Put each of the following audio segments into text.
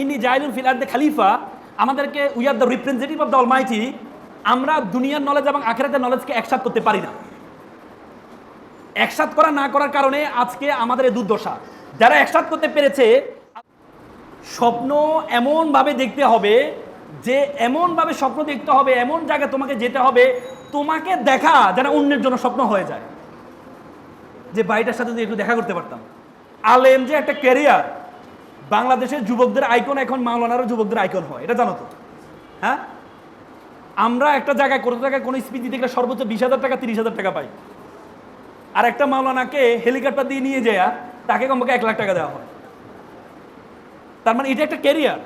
ইনি জাইলুল feel R the খালিফা, আমাদেরকে we are the representative of the almighty আমরা দুনিয়ার নলেজ এবং আখেরাতের নলেজকে একসাথ করতে পারি না। একসাথ করা না করার কারণে আজকে আমাদের এই দুর্দশা। যারা একসাথ করতে পেরেছে, স্বপ্ন এমনভাবে দেখতে হবে যে এমনভাবে স্বপ্ন দেখতে হবে, এমন জায়গায় তোমাকে যেতে হবে, তোমাকে দেখা যেন অন্যের জন্য স্বপ্ন হয়ে যায়। যে বাড়িটার সাথে যদি একটু দেখা করতে পারতাম। আলেম যে একটা ক্যারিয়ার বাংলাদেশের যুবকদের আইকন এখন মাওলানারও যুবকদের আইকন হয়, এটা জানো তো। হ্যাঁ? আমরা একটা জায়গায় কোনো জায়গায় কোনো স্পিচ দিতে গেলে সর্বোচ্চ বিশ হাজার টাকা, তিরিশ হাজার টাকা পাই। আর একটা মাওলানাকে হেলিকপ্টার দিয়ে নিয়ে যায়, তাকে কমপক্ষে এক লাখ টাকা দেওয়া হয়। তার মানে এটা একটা ক্যারিয়ার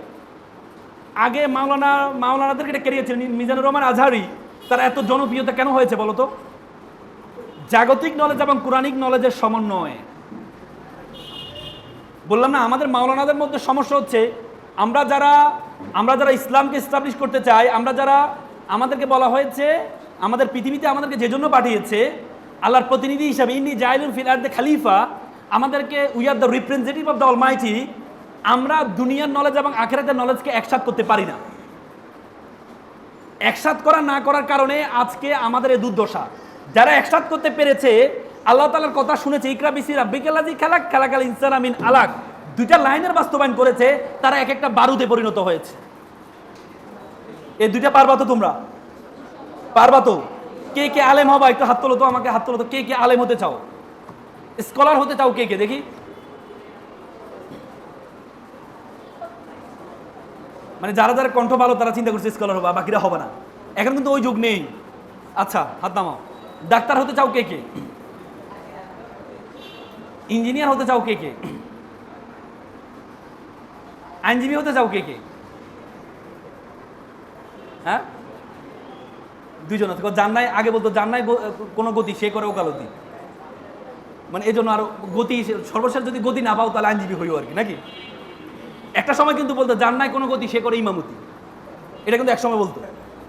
আগে মাওলানা মাওলানাদের একটা ক্যারিয়ার ছিল মিজানুর রহমান আজহারি, তার এত জনপ্রিয়তা কেন হয়েছে বলতো জাগতিক নলেজ এবং কোরআনিক নলেজের সমন্বয়ে। বললাম না, আমাদের মাওলানাদের মধ্যে সমস্যা হচ্ছে, আমরা যারা আমরা যারা ইসলামকে এস্টাবলিশ করতে চাই, আমরা যারা আমাদেরকে বলা হয়েছে, আমাদের পৃথিবীতে আমাদেরকে যে জন্য পাঠিয়েছে, আল্লাহর প্রতিনিধি হিসাবে ইনি জাইলুল ফিল আর দ্য খালিফা, আমাদেরকে we are the representative of the almighty আমরা দুনিয়ার নলেজ এবং আখেরাতের নলেজকে একসাথ করতে পারি না। একসাথ করা না করার কারণে আজকে আমাদের এই দুর্দশা। যারা একসাথ করতে পেরেছে আল্লাহ তালার কথা শুনেছে, ইকরা বিসি রাব্বিকাল্লাজি খেলাক, খেলাকাল ইনসান আমিন আলাক। দুইটা লাইনের বাস্তবায়ন করেছে, তারা এক একটা বারুদে পরিণত হয়েছে। এই দুইটা পারবা তো তোমরা? পারবা তো? কে কে আলেম হবা, একটু হাত তোলো তো আমাকে, হাত তোলো তো। কে কে আলেম হতে চাও? স্কলার হতে চাও কে কে? দেখি। মানে যারা যারা কণ্ঠ ভালো, তারা চিন্তা করছে স্কলার হবা, বাকিরা হবে না। এখন কিন্তু ওই যুগ নেই। আচ্ছা হাত নামাও। ডাক্তার হতে চাও কে কে? ইঞ্জিনিয়ার হতে চাও কে কে? আইনজীবী হতে চাও কে কে? হ্যাঁ? দুইজন আছে। জান্নাই আগে বলতো, জান্নাই কোনো গতি, সে করে ওকালতি। মানে এই জন্য আরও গতি, সর্বশেষ যদি গতি না পাও, তাহলে আইনজীবী হইও আর কি, নাকি? একটা সময় কিন্তু বলতো নাই কোনো গতি, সে করে ইমামতি। এটা কিন্তু এক সময় বলতো।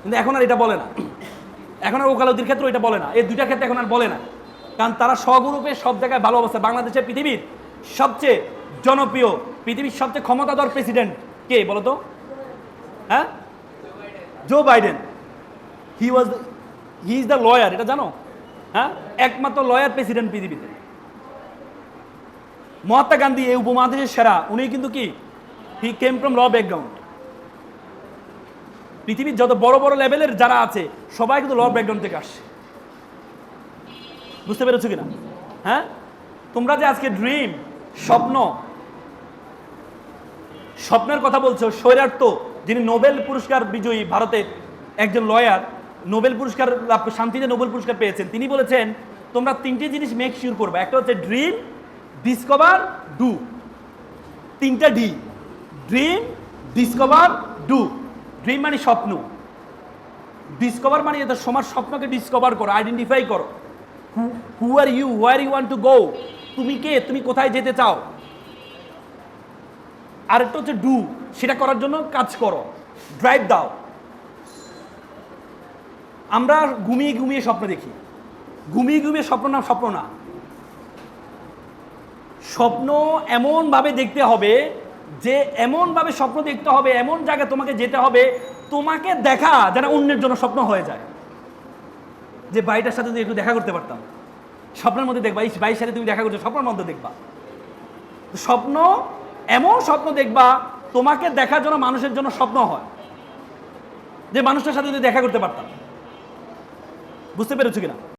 কিন্তু এখন আর এটা বলে না। এখন আর ওকালতির ক্ষেত্রে এটা বলে না। এই দুইটা ক্ষেত্রে এখন আর বলে না। কারণ তারা স্বগ্রুপে সব জায়গায় ভালো অবস্থা বাংলাদেশের পৃথিবীর সবচেয়ে জনপ্রিয়, পৃথিবীর সবচেয়ে ক্ষমতাধর প্রেসিডেন্ট কে বলতো? হ্যাঁ? Joe Biden he was he is the lawyer এটা জানো? হ্যাঁ? একমাত্র লয়ার প্রেসিডেন্ট পৃথিবীতে। মহাত্মা গান্ধী এই উপমহাদেশের সেরা, উনি কিন্তু কি? হি কেম ফ্রম ল ব্যাকগ্রাউন্ড পৃথিবীর যত বড় বড় লেভেলের যারা আছে, সবাই কিন্তু ল ব্যাকগ্রাউন্ড থেকে আসছে। বুঝতে পেরেছ কিনা? হ্যাঁ? তোমরা যে আজকে ড্রিম স্বপ্ন, স্বপ্নের কথা বলছো সৈরার্থ যিনি নোবেল পুরস্কার বিজয়ী ভারতের একজন লয়ার নোবেল পুরস্কার লাভ শান্তিতে নোবেল পুরস্কার পেয়েছেন, তিনি বলেছেন, তোমরা তিনটে জিনিস মেক শিওর করবে। একটা হচ্ছে ড্রিম ডিসকভার ডু তিনটা D dream discover do dream মানে স্বপ্ন। ডিসকভার মানে এটা সমাজ স্বপ্নকে ডিসকভার করো আইডেন্টিফাই করো। Who are you where you want to go তুমি কে? তুমি কোথায় যেতে চাও? আরেকটা হচ্ছে ডু সেটা করার জন্য কাজ করো। ড্রাইভ দাও আমরা ঘুমিয়ে ঘুমিয়ে স্বপ্ন দেখি। ঘুমিয়ে ঘুমিয়ে স্বপ্ন না স্বপ্ন না। স্বপ্ন এমনভাবে দেখতে হবে যে এমনভাবে স্বপ্ন দেখতে হবে, এমন জায়গায় তোমাকে যেতে হবে, তোমাকে দেখা যেন অন্যের জন্য স্বপ্ন হয়ে যায়। যে বাড়িটার সাথে যদি একটু দেখা করতে পারতাম। স্বপ্নের মধ্যে দেখবা, এই বাড়ির সাথে তুমি দেখা করছ স্বপ্নের মধ্যে দেখবা। স্বপ্ন, এমন স্বপ্ন দেখবা, তোমাকে দেখার জন্য মানুষের জন্য স্বপ্ন হয়। যে মানুষটার সাথে তুমি দেখা করতে পারতাম। বুঝতে পেরেছ কিনা?